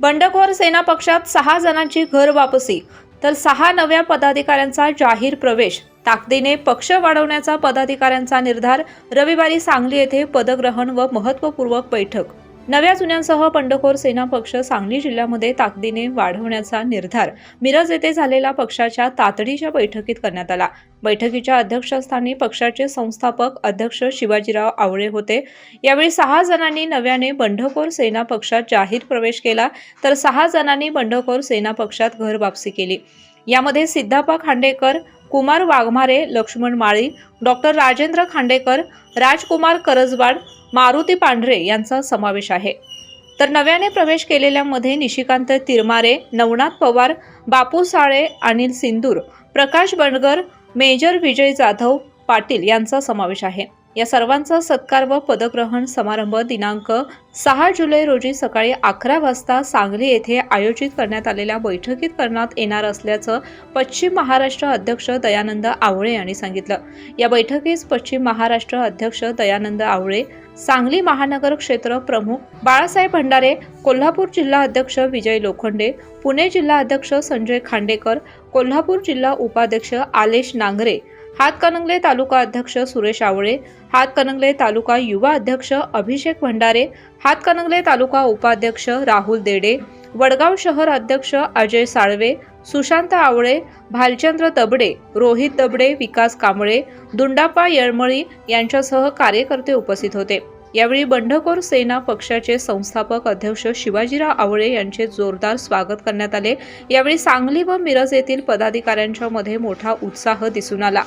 बंडखोर सेना पक्षात सहा जणांची घर वापसी तर सहा नव्या पदाधिकाऱ्यांचा जाहीर प्रवेश. ताकदीने पक्ष वाढवण्याचा पदाधिकाऱ्यांचा निर्धार रविवारी सांगली येथे पदग्रहण व महत्त्वपूर्वक बैठक नव्या जुन्यांसह बंडखोर सेना पक्ष सांगली जिल्ह्यामध्ये ताकदीने वाढवण्याचा निर्धार. मिरज येथे झालेल्या पक्षाच्या तातडीच्या बैठकीत करण्यात आला. बैठकीच्या अध्यक्षस्थानी पक्षाचे संस्थापक अध्यक्ष शिवाजीराव आवळे होते. यावेळी सहा जणांनी नव्याने बंडखोर सेना पक्षात जाहीर प्रवेश केला तर सहा जणांनी बंडखोर सेना पक्षात घर वापसी केली. यामध्ये सिद्धापा खांडेकर कुमार वाघमारे लक्ष्मण माळी डॉक्टर राजेंद्र खांडेकर राजकुमार करजवाड मारुती पांढरे यांचा समावेश आहे. तर नव्याने प्रवेश केलेल्यांमध्ये निशिकांत तिरमारे नवनाथ पवार बापू साळे अनिल सिंदूर प्रकाश बनगर मेजर विजय जाधव पाटील यांचा समावेश आहे. या सर्वांचा सत्कार व पदग्रहण समारंभ दिनांक सहा जुलै रोजी सकाळी अकरा वाजता सांगली येथे आयोजित करण्यात आलेल्या बैठकीत करण्यात येणार असल्याचं पश्चिम महाराष्ट्र अध्यक्ष दयानंद आवळे यांनी सांगितलं. या बैठकीस पश्चिम महाराष्ट्र अध्यक्ष दयानंद आवळे सांगली महानगर क्षेत्र प्रमुख बाळासाहेब भंडारे कोल्हापूर जिल्हा अध्यक्ष विजय लोखंडे पुणे जिल्हा अध्यक्ष संजय खांडेकर कोल्हापूर जिल्हा उपाध्यक्ष आलेश नांगरे हातकणंगले तालुका अध्यक्ष सुरेश आवळे हातकणंगले तालुका युवा अध्यक्ष अभिषेक भंडारे हातकणंगले तालुका उपाध्यक्ष राहुल देडे वडगाव शहर अध्यक्ष अजय साळवे सुशांत आवळे भालचंद्र दबडे रोहित दबडे विकास कांबळे दुंडापा येळमळी यांच्यासह कार्यकर्ते उपस्थित होते. यावेळी बंडखोर सेना पक्षाचे संस्थापक अध्यक्ष शिवाजीराव आवळे यांचे जोरदार स्वागत करण्यात आले. यावेळी सांगली व मिरज येथील पदाधिकाऱ्यांच्या मध्ये मोठा उत्साह दिसून आला.